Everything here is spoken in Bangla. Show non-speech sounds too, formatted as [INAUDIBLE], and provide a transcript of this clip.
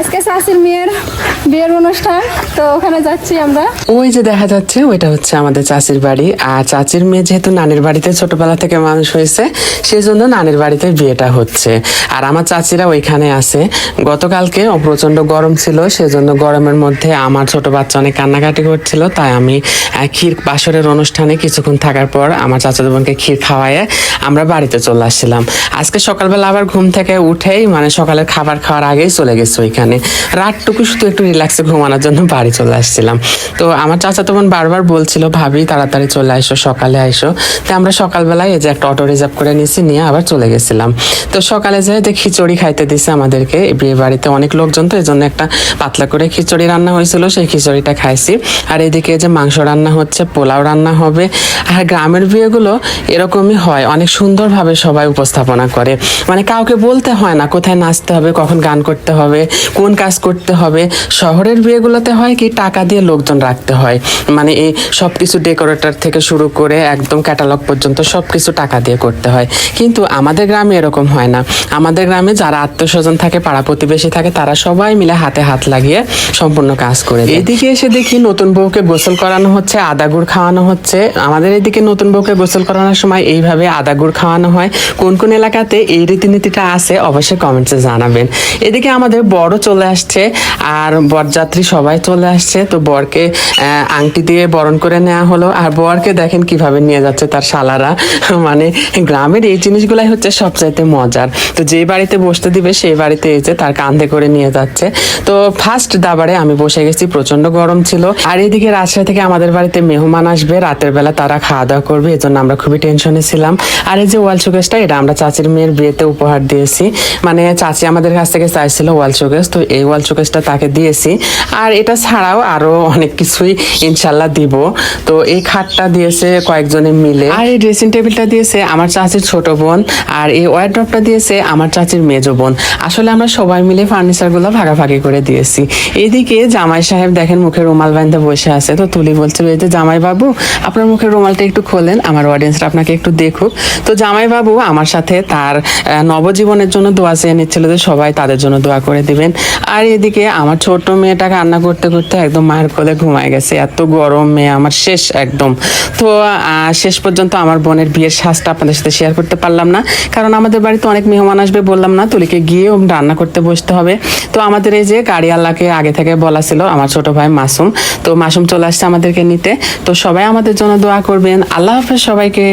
আজকে শাশুর মেয়ের বিয়ের অনুষ্ঠান, তো ওখানে যাচ্ছি আমরা। ওই যে দেখা যাচ্ছে, ওইটা হচ্ছে আমাদের চাচির বাড়ি। আর চাচির মেয়ে যেহেতু নানির বাড়িতে ছোটবেলা থেকে মানুষ হয়েছে সেই জন্য নানির বাড়িতে বিয়েটা হচ্ছে। আর আমার চাচিরা ওইখানে আছে। গতকালকে প্রচণ্ড গরম ছিল, সেজন্য গরমের মধ্যে আমার ছোট বাচ্চা অনেক কান্নাকাটি করছিল, তাই আমি ক্ষীর বাসরের অনুষ্ঠানে কিছুক্ষণ থাকার পর আমার চাচা বোনকে ক্ষীর খাওয়ায়ে আমরা বাড়িতে চলে আসছিলাম। আজকে সকালবেলা আবার ঘুম থেকে উঠেই মানে সকালের খাবার খাওয়ার আগেই চলে গেছে ওইখানে। রাতটুকু শুধু একটু রিল্যাক্সে ঘুমানোর জন্য বাড়ি চলে আসছিলাম। তো আমার চাচা তখন বারবার বলছিল, ভাবি, তাড়াতাড়ি চলে আসো সকালে আইসো। তো আমরা সকালবেলায় এই যে একটা অটো রিজার্ভ করে নিয়েছি নিয়ে আবার চলে গেছিলাম। তো সকালে যাই যে খিচুড়ি খাইতে দিছে আমাদেরকে। বিয়ে বাড়িতে অনেক লোকজন, তো এই জন্য একটা পাতলা করে খিচুড়ি রান্না হয়েছিল, সেই খিচুড়িটা খাইছি। আর এদিকে যে মাংস রান্না হচ্ছে, পোলাও রান্না হবে। আর গ্রামের বিয়েগুলো এরকমই হয়, অনেক সুন্দরভাবে সবাই উপস্থাপনা করে। মানে কাউকে বলতে হয় না কোথায় নাচতে হবে, কখন গান করতে হবে, কোন কাজ করতে হবে। শহরের বিয়েগুলোতে হয় কি, টাকা দিয়ে লোকজন রাখতে হয়। মানে এই সব কিছু ডেকোরেটর থেকে শুরু করে একদম ক্যাটালগ পর্যন্ত সব কিছু টাকা দিয়ে করতে হয়। কিন্তু আমাদের গ্রামে এরকম হয় না। আমাদের গ্রামে যারা আত্মীয়স্বজন থাকে, পাড়া প্রতিবেশী থাকে, তারা সবাই মিলে হাতে হাত লাগিয়ে সম্পূর্ণ কাজ করে এদিকে এসে দেখি নতুন বউকে গোসল করানো হচ্ছে, আদা গুড় খাওয়ানো হচ্ছে। আমাদের এদিকে নতুন বউকে গোসল করানোর সময় এইভাবে আদা গুড় খাওয়ানো হয়। কোন কোন এলাকাতে এই রীতিনীতিটা আছে, অবশ্যই কমেন্টসে জানাবেন। এদিকে আমাদের বড় চলে আসছে, আর বরযাত্রী সবাই চলে আসছে। তো বরকে আংটি দিয়ে বরণ করে নেওয়া হলো। আর বরকে দেখেন কীভাবে নিয়ে যাচ্ছে তার শালারা। [LAUGHS] মানে গ্রামের এই জিনিসগুলাই হচ্ছে সবচাইতে মজার। তো যে বাড়িতে বসতে দিবে সেই বাড়িতে এসে তার কাঁধে করে নিয়ে যাচ্ছে। তো ফার্স্ট দাবারে আমি বসে গেছি প্রচণ্ড গরম ছিল। আর এদিকে রাজশাহী থেকে আমাদের বাড়িতে মেহমান আসবে। রাতের বেলা তারা খাওয়া দাওয়া করবে, এজন্য আমরা খুবই টেনশনে ছিলাম। আর এই যে ওয়াল শোকেসটা, এটা আমরা চাচির মেয়ের বিয়েতে উপহার দিয়েছি। মানে চাচি আমাদের কাছ থেকে চাইছিল ওয়াল শোকেস, তো এই ওয়াল শোকেসটা তাকে দিয়েছি। আর এটা ছাড়াও আরও অনেক কিছুই ইনশাল্লাহ দিব। তো এই খাটটা দিয়েছে কয়েকজনে মিলে। আর এই ড্রেসিং টেবিলটা দিয়েছে আমার চাচির ছোট বোন। আর এই ওয়ারড্রপটা দিয়েছে আমার চাচির মেজো বোন। আসলে আমরা সবাই মিলে ফার্নিচারগুলো ভাগাভাগি করে দিয়েছি। এইদিকে জামাই সাহেব দেখেন মুখে রুমাল বাঁধতে বসে আছে। তো তুলি বলছিল, এই যে জামাই বাবু আপনার মুখে রুমালটা একটু খোলেন, আমার অডিয়েন্সরা আপনাকে একটু দেখুক। তো জামাই বাবু আমার সাথে তার নবজীবনের জন্য দোয়া চেয়ে নিচ্ছিল যে সবাই তাদের জন্য দোয়া করে দিবেন। আর এদিকে আমার ছোট মেয়েটা কান্না করতে করতে একদম মায়ের কোলে ঘুমায় গেছে। এত গরম মেয়ে, আমার শেষ একদম। তো শেষ পর্যন্ত আমার বোনের বিয়ের শ্বাসটা আপনাদের সাথে শেয়ার করতে পারলাম না। কারণ আমাদের বাড়িতে অনেক মেহমান আসবে বললাম না, তুলিকে গিয়ে রান্না করতে বসতে হবে। তো আমাদের এই যে গাড়ি আল্লাহকে আগে থেকে বলা ছিল, আমার ছোট ভাই মাসুম। তো মাসুম চলে আসছে আমাদেরকে নিতে। তো সবাই আমাদের জন্য দোয়া করবেন। আল্লাহ হাফেজ সবাইকে।